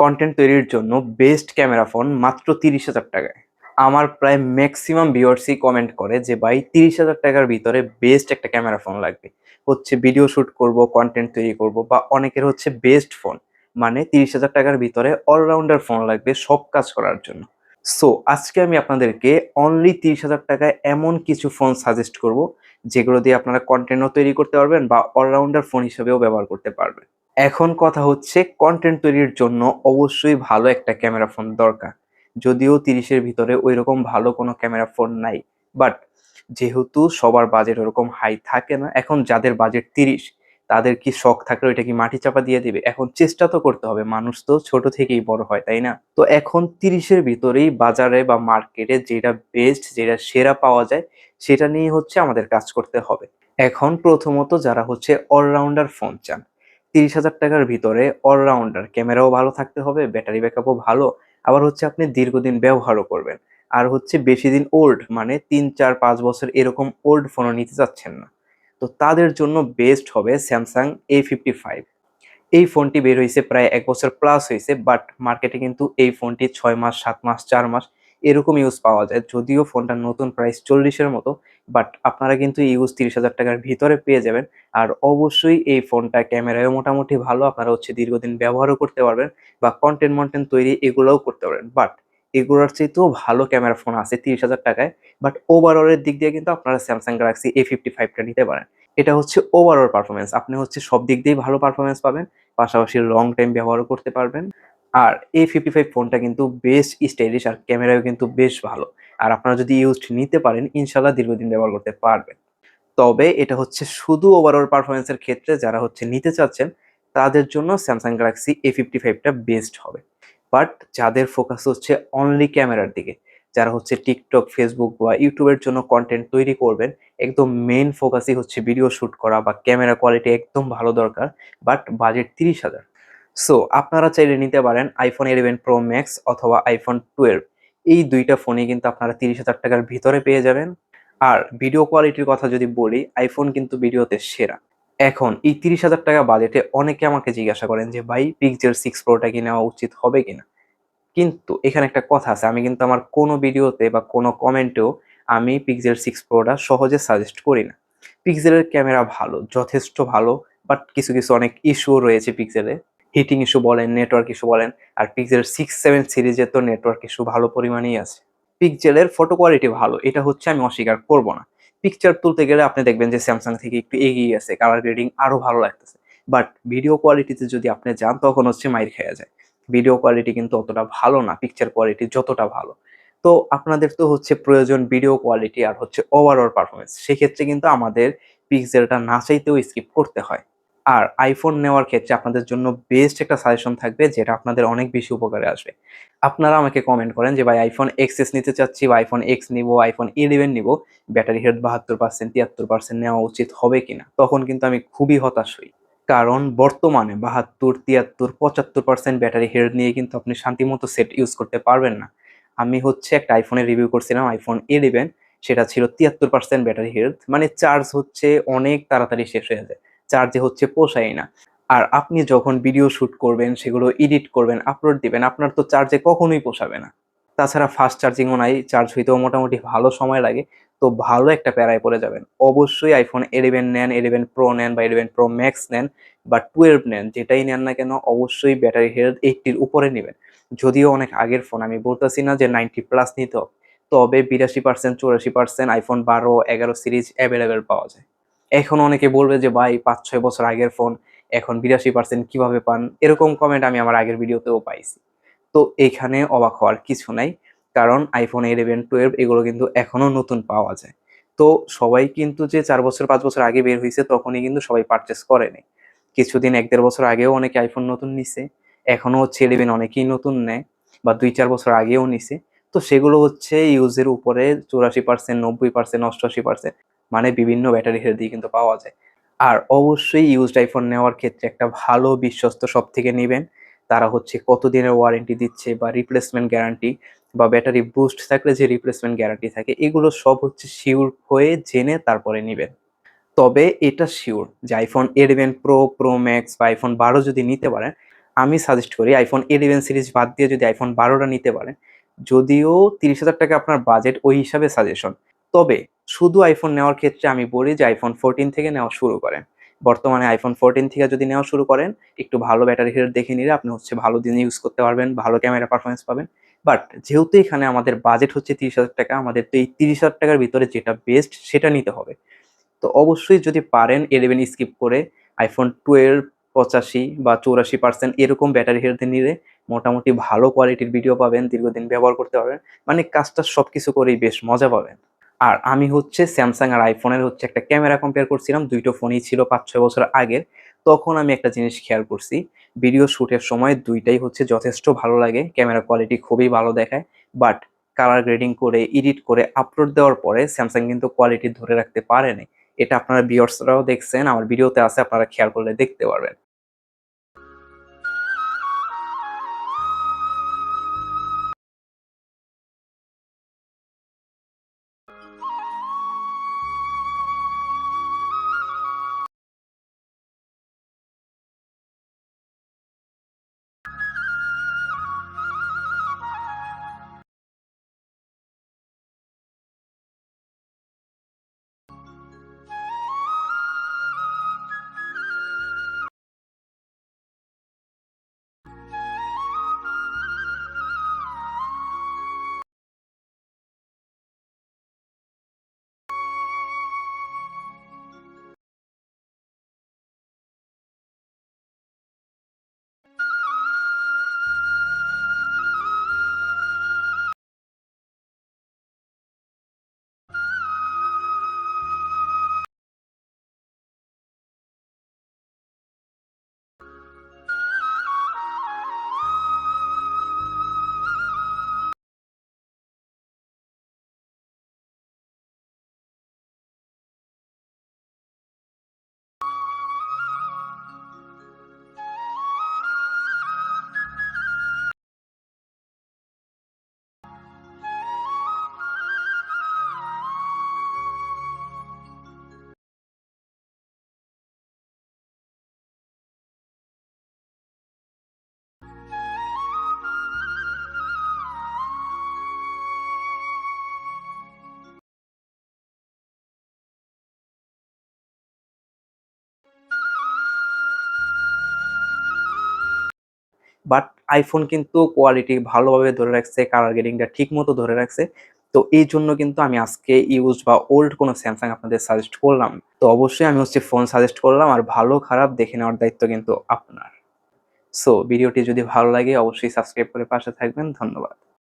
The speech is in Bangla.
কন্টেন্ট তৈরির জন্য বেস্ট ক্যামেরা ফোন মাত্র তিরিশ হাজার টাকায়। আমার প্রায় ম্যাক্সিমাম ভিউয়ার্সই কমেন্ট করে যে, ভাই, তিরিশ হাজার টাকার ভিতরে বেস্ট একটা ক্যামেরা ফোন লাগবে। হচ্ছে ভিডিও শুট করব কন্টেন্ট তৈরি করব বা অনেকের হচ্ছে বেস্ট ফোন মানে তিরিশ হাজার টাকার ভিতরে অলরাউন্ডার ফোন লাগবে সব কাজ করার জন্য। সো আজকে আমি আপনাদেরকে অনলি তিরিশ হাজার টাকায় এমন কিছু ফোন সাজেস্ট করব, যেগুলো দিয়ে আপনারা কন্টেন্টও তৈরি করতে পারবেন বা অলরাউন্ডার ফোন হিসেবেও ব্যবহার করতে পারবেন। এখন কথা হচ্ছে কন্টেন্ট তৈরির জন্য অবশ্যই ভালো একটা ক্যামেরা ফোন দরকার। যদিও তিরিশের ভিতরে ওই রকম ভালো কোনো ক্যামেরা ফোন নাই বাট যেহেতু সবার বাজেট ওরকম হাই থাকে না, এখন যাদের বাজেট তিরিশ, তাদের কি শখ থাকলে ওইটা কি মাটি চাপা দিয়ে দেবে? এখন চেষ্টা তো করতে হবে, মানুষ তো ছোট থেকেই বড় হয়, তাই না? তো এখন তিরিশের ভিতরেই বাজারে বা মার্কেটে যেটা বেস্ট যেটা সেরা পাওয়া যায়, সেটা নিয়ে হচ্ছে আমাদের কাজ করতে হবে। এখন প্রথমত যারা হচ্ছে অলরাউন্ডার ফোন চান তিরিশ হাজার টাকার ভিতরে অলরাউন্ডার ক্যামেরাও ভালো থাকতে হবে ব্যাটারি ব্যাকআপও ভালো, আবার হচ্ছে আপনি দীর্ঘদিন ব্যবহারও করবেন। আর হচ্ছে বেশি দিন ওল্ড মানে তিন, চার, পাঁচ বছর এরকম ওল্ড ফোনও নিতে চাচ্ছেন না। তো তাদের জন্য বেস্ট হবে স্যামসাং এ ফিফটি ফাইভ এই ফোনটি বের হয়েছে প্রায় এক বছর প্লাস হয়েছে বাট মার্কেটে কিন্তু এই ফোনটি ছয় মাস, সাত মাস, চার মাস এরকম ইউজ পাওয়া যায়। যদিও ফোনটার নতুন প্রাইস চল্লিশের মতো বাট আপনারা কিন্তু ইউজ তিরিশ হাজার টাকার ভিতরে পেয়ে যাবেন। আর অবশ্যই এই ফোনটা ক্যামেরায় মোটামুটি ভালো। আপনারা হচ্ছে দীর্ঘদিন ব্যবহারও করতে পারবেন বা কন্টেন্ট মন্টেন্ট তৈরি এগুলোও করতে পারবেন। বাট এগুলোর চাইতেও ভালো ক্যামেরা ফোন আছে তিরিশ হাজার টাকায়। বাট ওভারঅলের দিক দিয়ে কিন্তু আপনারা স্যামসাং গ্যালাক্সি এ ফিফটি ফাইভটা নিতে পারেন। এটা হচ্ছে ওভারঅল পারফরমেন্স আপনি হচ্ছে সব দিক দিয়েই ভালো পারফরমেন্স পাবেন। পাশাপাশি লং টাইম ব্যবহারও করতে পারবেন। আর এ ফিফটি ফাইভ ফোনটা কিন্তু বেশ স্টাইলিশ আর ক্যামেরাও কিন্তু বেশ ভালো। আর আপনারা যদি ইউজড নিতে পারেন ইনশাল্লাহ দীর্ঘদিন ব্যবহার করতে পারবেন। তবে এটা হচ্ছে শুধু ওভারঅল পারফরমেন্সের ক্ষেত্রে যারা হচ্ছে নিতে চাচ্ছেন, তাদের জন্য স্যামসাং গ্যালাক্সি এ ফিফটি ফাইভটা বেস্ট হবে। বাট যাদের ফোকাস হচ্ছে অনলি ক্যামেরার দিকে, যারা হচ্ছে টিকটক ফেসবুক বা ইউটিউবের জন্য কন্টেন্ট তৈরি করবেন, একদম মেন ফোকাসই হচ্ছে ভিডিও শ্যুট করা বা ক্যামেরা কোয়ালিটি একদম ভালো দরকার বাট বাজেট তিরিশ হাজার। সো আপনারা চাইলে নিতে পারেন আইফোন ইলেভেন প্রো ম্যাক্স অথবা আইফোন টুয়েলভ এই দুইটা ফোনই কিন্তু আপনারা তিরিশ হাজার টাকার ভিতরে পেয়ে যাবেন। আর ভিডিও কোয়ালিটির কথা যদি বলি আইফোন কিন্তু ভিডিওতে সেরা। এখন এই তিরিশ হাজার টাকা বাজেটে অনেকে আমাকে জিজ্ঞাসা করেন যে, ভাই পিকজেল সিক্স প্রোটা কি নেওয়া উচিত হবে কিনা? কিন্তু এখানে একটা কথা আছে, আমি কিন্তু আমার কোনো ভিডিওতে বা কোনো কমেন্টেও আমি পিকজেল সিক্স প্রোটা সহজে সাজেস্ট করি না। পিক্সেলের ক্যামেরা ভালো, যথেষ্ট ভালো বাট কিছু কিছু অনেক ইস্যুও রয়েছে পিক্সেলে হিটিং ইস্যু বলেন নেটওয়ার্ক ইস্যু বলেন, আর পিক্সেল সিক্স সেভেন সিরিজের তো নেটওয়ার্ক ইস্যু ভালো পরিমাণেই আছে। পিক্সেলের ফটো কোয়ালিটি ভালো, এটা হচ্ছে আমি অস্বীকার করব না। পিকচার তুলতে গেলে আপনি দেখবেন যে স্যামসাং থেকে একটু এগিয়ে আছে কালার গ্রেডিং আরও ভালো লাগতেছে। বাট ভিডিও কোয়ালিটিতে যদি আপনি যান, তখন হচ্ছে মাইর খেয়ে যায়। ভিডিও কোয়ালিটি কিন্তু অতটা ভালো না পিকচার কোয়ালিটি যতটা ভালো। তো আপনাদের তো হচ্ছে প্রয়োজন ভিডিও কোয়ালিটি আর হচ্ছে ওভারঅল পারফরমেন্স সেক্ষেত্রে কিন্তু আমাদের পিক্সেলটা না চাইতেও স্কিপ করতে হয়। আর আইফোন নেওয়ার ক্ষেত্রে আপনাদের জন্য বেস্ট একটা সাজেশন থাকবে, যেটা আপনাদের অনেক বেশি উপকারে আসবে। আপনারা আমাকে কমেন্ট করেন যে, ভাই আইফোন এক্সএস নিতে চাচ্ছি, বা আইফোন এক্স নিব আইফোন ইলেভেন নিব ব্যাটারি হেলথ বাহাত্তর পার্সেন্ট তিয়াত্তর পার্সেন্ট নেওয়া উচিত হবে কিনা? তখন কিন্তু আমি খুবই হতাশ হই। কারণ বর্তমানে বাহাত্তর, তিয়াত্তর, পঁচাত্তর পার্সেন্ট ব্যাটারি হেলথ নিয়ে কিন্তু আপনি শান্তিমতো সেট ইউজ করতে পারবেন না। আমি হচ্ছে একটা আইফোনের রিভিউ করছিলাম আইফোন ইলেভেন সেটা ছিল তিয়াত্তর পার্সেন্ট ব্যাটারি হেলথ মানে চার্জ হচ্ছে অনেক তাড়াতাড়ি শেষ হয়ে যায়। চার্জে হচ্ছে পোষায় না। আর আপনি যখন ভিডিও শ্যুট করবেন, সেগুলো এডিট করবেন আপলোড দিবেন, আপনার তো চার্জে কখনোই পোষাবে না। তাছাড়া ফাস্ট চার্জিংও নাই চার্জ হইতেও মোটামুটি ভালো সময় লাগে, তো ভালো একটা প্যারায় পড়ে যাবেন। অবশ্যই আইফোন এলেভেন নেন এলেভেন প্রো নেন বা ইলেভেন প্রো ম্যাক্স নেন বা টুয়েলভ নেন, যেটাই নেন না কেন, অবশ্যই ব্যাটারি হেলথ এইটটির উপরে নেবেন। যদিও অনেক আগের ফোন আমি বলতেছি না যে নাইনটি প্লাস নিতে হবে, তবে বিরাশি পার্সেন্ট চৌরাশি পার্সেন্ট আইফোন বারো, এগারো সিরিজ অ্যাভেলেবেল পাওয়া যায়। এখন অনেকে বলবে যে, ভাই পাঁচ ছয় বছর আগের ফোন, এখন বিরাশি পার্সেন্ট কীভাবে পান? এরকম কমেন্ট আমি আমার আগের ভিডিওতেও পাইছি। তো এখানে অবাক হওয়ার কিছু নাই, কারণ আইফোন ইলেভেন টুয়েলভ এগুলো কিন্তু এখনও নতুন পাওয়া যায়। তো সবাই কিন্তু যে চার বছর, পাঁচ বছর আগে বের হয়েছে তখনই কিন্তু সবাই পারচেস করেনি কিছুদিন এক দেড় বছর আগেও অনেকে আইফোন নতুন নিছে এখনও হচ্ছে ইলেভেন অনেকেই নতুন নেয়, বা দুই চার বছর আগেও নিছে। তো সেগুলো হচ্ছে ইউজের উপরে চৌরাশি পার্সেন্ট নব্বই পার্সেন্ট অষ্টআশি পার্সেন্ট মানে বিভিন্ন ব্যাটারি হেলথ দিয়ে কিন্তু পাওয়া যায়। আর অবশ্যই ইউজড আইফোন নেওয়ার ক্ষেত্রে একটা ভালো বিশ্বস্ত সব থেকে নেবেন। তারা হচ্ছে কতদিনের ওয়ারেন্টি দিচ্ছে বা রিপ্লেসমেন্ট গ্যারান্টি বা ব্যাটারি বুস্ট থাকলে যে রিপ্লেসমেন্ট গ্যারান্টি থাকে, এগুলো সব হচ্ছে শিওর হয়ে জেনে তারপরে নেবেন। তবে এটা শিওর যে iPhone eleven pro pro max বা আইফোন বারো যদি নিতে পারেন, আমি সাজেস্ট করি আইফোন ইলেভেন সিরিজ বাদ দিয়ে যদি আইফোন বারোটা নিতে পারেন, যদিও তিরিশ হাজার টাকা আপনার বাজেট ওই হিসাবে সাজেশন তবে শুধু আইফোন নেওয়ার ক্ষেত্রে আমি বলি যে আইফোন ফোরটিন থেকে নেওয়া শুরু করেন। বর্তমানে আইফোন ফোরটিন থেকে যদি নেওয়া শুরু করেন, একটু ভালো ব্যাটারি হেলথ দেখে নিলে আপনি হচ্ছে ভালো দিন ইউজ করতে পারবেন, ভালো ক্যামেরা পারফরমেন্স পাবেন। বাট যেহেতু এখানে আমাদের বাজেট হচ্ছে তিরিশ হাজার টাকা, আমাদের তো এই তিরিশ হাজার টাকার ভিতরে যেটা বেস্ট সেটা নিতে হবে। তো অবশ্যই যদি পারেন ইলেভেন স্কিপ করে আইফোন টুয়েলভ পঁচাশি বা চৌরাশি পার্সেন্ট এরকম ব্যাটারি হেলথে নিলে মোটামুটি ভালো কোয়ালিটির ভিডিও পাবেন, দীর্ঘদিন ব্যবহার করতে পারবেন। মানে কাজটা সব কিছু করেই বেশ মজা পাবেন। আর আমি হচ্ছে স্যামসাং আর আইফোনের হচ্ছে একটা ক্যামেরা কম্পেয়ার করছিলাম, দুইটো ফোনই ছিল পাঁচ ছয় বছর আগের। তখন আমি একটা জিনিস খেয়াল করছি ভিডিও শ্যুটের সময় দুইটাই হচ্ছে যথেষ্ট ভালো লাগে ক্যামেরা কোয়ালিটি খুবই ভালো দেখায় বাট কালার গ্রেডিং করে এডিট করে আপলোড দেওয়ার পরে স্যামসাং কিন্তু কোয়ালিটি ধরে রাখতে পারেনি এটা আপনারা বিয়ার্সরাও দেখছেন, আমার ভিডিওতে আছে, আপনারা খেয়াল করলে দেখতে পারবেন। বাট আইফোন কিন্তু কোয়ালিটি ভালোভাবে ধরে রাখছে কালার গ্রেডিংটা ঠিক মতো ধরে রাখছে। তো এই জন্য কিন্তু আমি আজকে ইউজ বা ওল্ড কোনো স্যামসাং আপনাদের সাজেস্ট করলাম। তো অবশ্যই আমি হচ্ছে ফোন সাজেস্ট করলাম আর ভালো, খারাপ দেখে নেওয়ার দায়িত্ব কিন্তু আপনার। সো ভিডিওটি যদি ভালো লাগে, অবশ্যই সাবস্ক্রাইব করে পাশে থাকবেন। ধন্যবাদ।